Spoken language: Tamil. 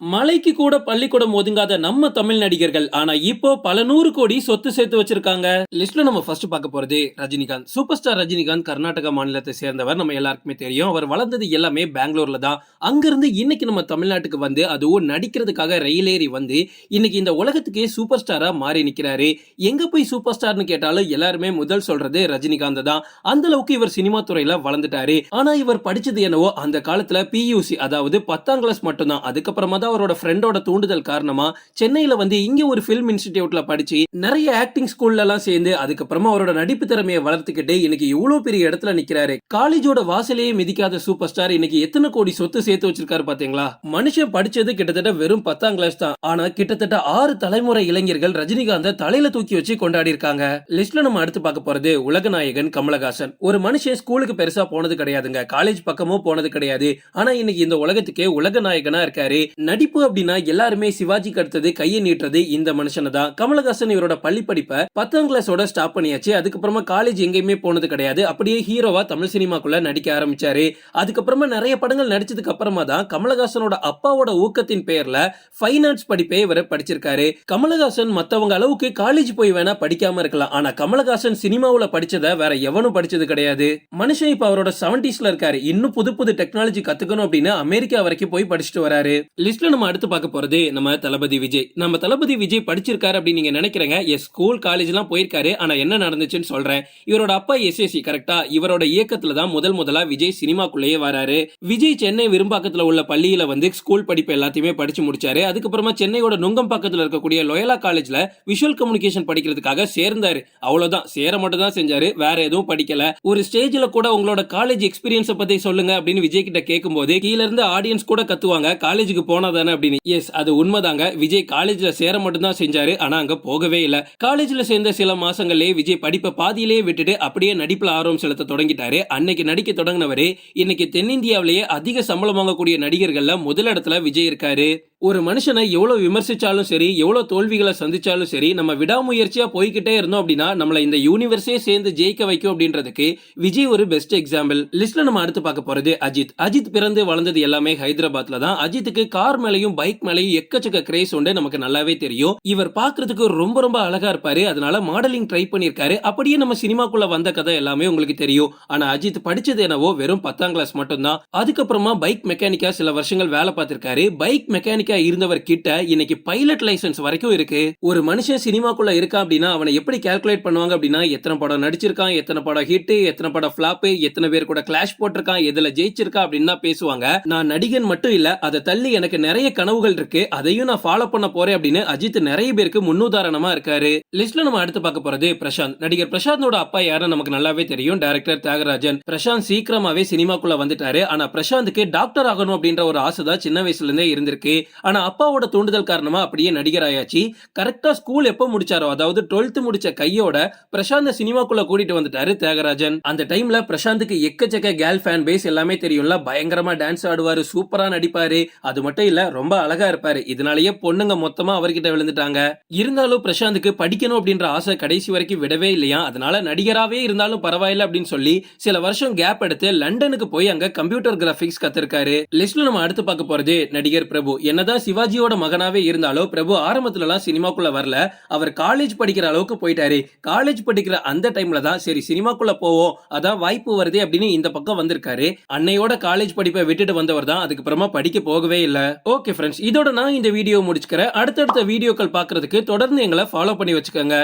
மலைக்கு கூட பள்ளிக்கூடம் ஒதுங்காத நம்ம தமிழ் நடிகர்கள் ஆனா இப்போ பல நூறு கோடி சொத்து சேர்த்து வச்சிருக்காங்க. லிஸ்ட்ல நம்ம ஃபர்ஸ்ட் பார்க்க போறது ரஜினிகாந்த். சூப்பர் ஸ்டார் ரஜினிகாந்த் கர்நாடகா மாநிலத்தை சேர்ந்தவர் நம்ம எல்லாருக்குமே தெரியும். அவர் வளர்ந்தது எல்லாமே பெங்களூர்ல தான். அங்கிருந்து இன்னைக்கு நம்ம தமிழ்நாட்டுக்கு வந்து அதுவும் நடிக்கிறதுக்காக ரயில் ஏறி வந்து இன்னைக்கு இந்த உலகத்துக்கே சூப்பர் ஸ்டாரா மாறி நிக்கிறாரு. எங்க போய் சூப்பர் ஸ்டார்னு கேட்டாலும் எல்லாருமே முதல் சொல்றது ரஜினிகாந்த் தான். அந்த அளவுக்கு இவர் சினிமா துறையில வளர்ந்துட்டாரு. ஆனா இவர் படிச்சது என்னவோ அந்த காலத்துல பியூசி அதாவது பத்தாம் கிளாஸ் மட்டும்தான். அதுக்கப்புறமா வந்து அவரோட ஃப்ரெண்டோட தூண்டுதல் காரணமா சென்னையில வந்து இங்க ஒரு ஃபிலிம் இன்ஸ்டிடியூட்ல படிச்சு நிறைய ஆக்டிங் ஸ்கூல்ல எல்லாம் சேர்ந்து அதுக்கப்புறமா அவரோட நடிப்பு திறமையை வளர்த்துக்கிட்டு இன்னைக்கு இவ்வளவு பெரிய இடத்துல நிக்கிறாரு. காலேஜோட வாசலையே மிதிக்காத சூப்பர் ஸ்டார் இன்னைக்கு எத்தனை கோடி சொத்து சேர்த்து வச்சிருக்காரு பாத்தீங்களா? மனுஷன் படிச்சது கிட்டத்தட்ட வெறும் பத்தாம் கிளாஸ் தான். ஆனா கிட்டத்தட்ட ஆறு தலைமுறை இளைஞர்கள் ரஜினிகாந்த தலையில தூக்கி வச்சு கொண்டாடி இருக்காங்க. லிஸ்ட்ல நம்ம அடுத்து பார்க்க போறது உலகநாயகன் கமலஹாசன். ஒரு மனுஷன் ஸ்கூலுக்கு பெருசா போனது கிடையாதுங்க. காலேஜ் பக்கமும் போனது கிடையாது. ஆனா இன்னைக்கு இந்த உலகத்துக்கே உலகநாயகனா இருக்காரு. நடிப்பு அப்படின்னா எல்லாருமே சிவாஜிக்கு அடுத்தது கையை நீட்டுறது இந்த மனுஷனை தான். கமலஹாசன் இவரோட பள்ளி படிப்பை பத்தாம் கிளாஸோட ஸ்டாப் பண்ணியாச்சு. அதுக்கப்புறமா காலேஜ் எங்கேயுமே போனது கிடையாது. அப்படியே ஹீரோவா தமிழ் சினிமாக்குள்ள நடிக்க ஆரம்பிச்சாரு. அதுக்கப்புறமா நிறைய படங்கள் நடிச்சதுக்கு அப்புறமா தான் கமலஹாசனோட அப்பாவோட ஊக்கத்தின் பெயர்ல ஃபைனான்ஸ் படிப்பை இவர் படிச்சிருக்காரு. கமலஹாசன் மத்தவங்க அளவுக்கு காலேஜ் போய் வேணா படிக்காம இருக்கலாம். ஆனா கமலஹாசன் சினிமாவில் படிச்சத வேற எவனும் படிச்சது கிடையாது. மனுஷன் இப்ப அவரோட செவன்டிஸ்ல இருக்காரு. இன்னும் புது புது டெக்னாலஜி கத்துக்கணும் அப்படின்னு அமெரிக்கா வரைக்கும் போய் படிச்சுட்டு வராரு. லிஸ்ட்ல நம்ம அடுத்து பார்க்க போறது நம்ம தளபதி விஜய். நம்ம தளபதி விஜய் படிச்சிருக்காரு அப்படின்னு நீங்க நினைக்கிறீங்க. எஸ் ஸ்கூல் காலேஜ்லாம் போயிருக்காரு. ஆனா என்ன நடந்துச்சுன்னு சொல்றேன். இவரோட அப்பா எஸ்எஸ்சி கரெக்டா இவரோட இயக்கத்துல தான் முதல் முதலா விஜய் சினிமாக்குள்ளேயே வராரு. விஜய் சென்னை விரும்பாக்கத்துல உள்ள பள்ளியில வந்து ஸ்கூல் படிப்பு எல்லாத்தையுமே படிச்சு முடிச்சாரு. அதுக்கப்புறமா சென்னையோட நுங்கம் பக்கத்துல இருக்கக்கூடிய லொயலா காலேஜ்ல விஷுவல் கம்யூனிகேஷன் படிக்கிறதுக்காக சேர்ந்தாரு. அவ்வளவுதான். சேர மட்டும் தான் செஞ்சாரு. வேற எதுவும் படிக்கல. ஒரு ஸ்டேஜ்ல கூட உங்களோட காலேஜ் எக்ஸ்பீரியன்ஸை பத்தி சொல்லுங்க அப்படின்னு விஜய் கிட்ட கேட்கும்போது கீழ இருந்து ஆடியன்ஸ் கூட கத்துவாங்க. காலேஜுக்கு போனது தானே அப்படின்னு. எஸ் அது உண்மைதாங்க. விஜய் காலேஜ்ல சேர மட்டும்தான் செஞ்சாரு. ஆனா அங்க போகவே இல்ல. காலேஜ்ல சேர்ந்த சில மாசங்களே விஜய் படிப்பை பாதியிலேயே விட்டுட்டு அப்படியே நடிப்புல ஆர்வம் செலுத்த தொடங்கிட்டாரு. அன்னைக்கு நடிக்க தொடங்கினவரு இன்னைக்கு தென்னிந்தியாவிலேயே அதிக சம்பளம் வாங்கக்கூடிய நடிகர்கள்ல முதலிடத்துல விஜய் இருக்காரு. ஒரு மனுஷனை எவ்வளோ விமர்சிச்சாலும் சரி எவ்வளோ தோல்விகளை சந்திச்சாலும் சரி நம்ம விடாமுயற்சியா போய்கிட்டே இருந்தோம் அப்படின்னா நம்மளை இந்த யூனிவர்ஸே சேர்ந்து ஜெயிக்க வைக்கும் அப்படின்றதுக்கு விஜய் ஒரு பெஸ்ட் எக்ஸாம்பிள் லிஸ்ட்ல நம்ம அடுத்து பார்க்க போறது அஜித். அஜித் பிறந்து வளர்ந்தது எல்லாமே ஹைதராபாத்ல தான். அஜித்துக்கு கார் மேலையும் பைக் மேலையும் எக்கச்சக்க கிரேஸ் உண்டு. நமக்கு நல்லாவே தெரியும். இவர் பாக்குறதுக்கு ரொம்ப ரொம்ப அழகா இருப்பாரு. அதனால மாடலிங் ட்ரை பண்ணிருக்காரு அப்படியே நம்ம சினிமாக்குள்ள வந்த கதை எல்லாமே உங்களுக்கு தெரியும். ஆனா அஜித் படிச்சது என்னவோ வெறும் பத்தாம் கிளாஸ் மட்டும்தான். அதுக்கப்புறமா பைக் மெக்கானிக்கா சில வருஷங்கள் வேலை பார்த்திருக்காரு. பைக் அமெரிக்கா இருந்தவர் கிட்ட இன்னைக்கு பைலட் லைசென்ஸ் வரைக்கும் இருக்கு. ஒரு மனுஷன் சினிமாக்குள்ள இருக்கான் அப்படின்னா அவனை எப்படி கால்குலேட் பண்ணுவாங்க அப்படின்னா எத்தனை படம் நடிச்சிருக்கான் எத்தனை படம் ஹிட் எத்தனை படம் ஃபிளாப் எத்தனை பேர் கூட கிளாஷ் போட்டிருக்கான் எதுல ஜெயிச்சிருக்கா அப்படின்னு தான் பேசுவாங்க. நான் நடிகன் மட்டும் இல்ல அதை தள்ளி எனக்கு நிறைய கனவுகள் இருக்கு. அதையும் நான் ஃபாலோ பண்ண போறேன் அப்படின்னு அஜித் நிறைய பேருக்கு முன்னுதாரணமா இருக்காரு. லிஸ்ட்ல நம்ம அடுத்து பார்க்க போறது பிரசாந்த். நடிகர் பிரசாந்தோட அப்பா யாரும் நமக்கு நல்லாவே தெரியும் டைரக்டர் தியாகராஜன். பிரசாந்த் சீக்கிரமாவே சினிமாக்குள்ள வந்துட்டாரு. ஆனா பிரசாந்துக்கு டாக்டர் ஆகணும் அப்படின்ற ஒரு ஆசை தான் சின்ன வயசுல இருந்தே இருந்திருக்கு. ஆனா அப்பாவோட தூண்டுதல் காரணமா அப்படியே நடிகர் ஆயாச்சு கரெக்டா ஸ்கூல் எப்போ முடிச்சாரோ அதாவது டுவெல்த் முடிச்ச கையோட பிரசாந்த சினிமாக்குள்ள கூட்டிட்டு வந்துட்டாரு தியாகராஜன். அந்த டைம்ல பிரசாந்துக்கு எக்கச்சக்க கேர்ள் ஃபேன் பேஸ் எல்லாமே தெரியும்ல. பயங்கரமா டான்ஸ் ஆடுவாரு சூப்பரா நடிப்பாரு. அது மட்டும் இல்ல ரொம்ப அழகா இருப்பாரு. இதனாலயே பொண்ணுங்க மொத்தமா அவர்கிட்ட விழுந்துட்டாங்க. இருந்தாலும் பிரசாந்துக்கு படிக்கணும் அப்படின்ற ஆசை கடைசி வரைக்கும் விடவே இல்லையா? அதனால நடிகராவே இருந்தாலும் பரவாயில்ல அப்படின்னு சொல்லி சில வருஷம் கேப் எடுத்து லண்டனுக்கு போய் அங்க கம்ப்யூட்டர் கிராபிக்ஸ் கத்திருக்காரு. லிஸ்ட்ல நம்ம அடுத்து பார்க்க போறது நடிகர் பிரபு. என்ன என்னதான் சிவாஜியோட மகனாவே இருந்தாலும் பிரபு ஆரம்பத்துல எல்லாம் சினிமாக்குள்ள வரல. அவர் காலேஜ் படிக்கிற அளவுக்கு போயிட்டாரு. காலேஜ் படிக்கிற அந்த டைம்ல தான் சரி சினிமாக்குள்ள போவோம் அதான் வாய்ப்பு வருதே அப்படின்னு இந்த பக்கம் வந்திருக்காரு. அன்னையோட காலேஜ் படிப்பை விட்டுட்டு வந்தவர் தான் அதுக்கப்புறமா படிக்க போகவே இல்ல. ஓகே ஃப்ரெண்ட்ஸ் இதோட நான் இந்த வீடியோ முடிச்சுக்கிறேன். அடுத்தடுத்த வீடியோக்கள் பாக்குறதுக்கு தொடர்ந்து எங்களை ஃபாலோ பண்ணி வச்சுக்கோங்க.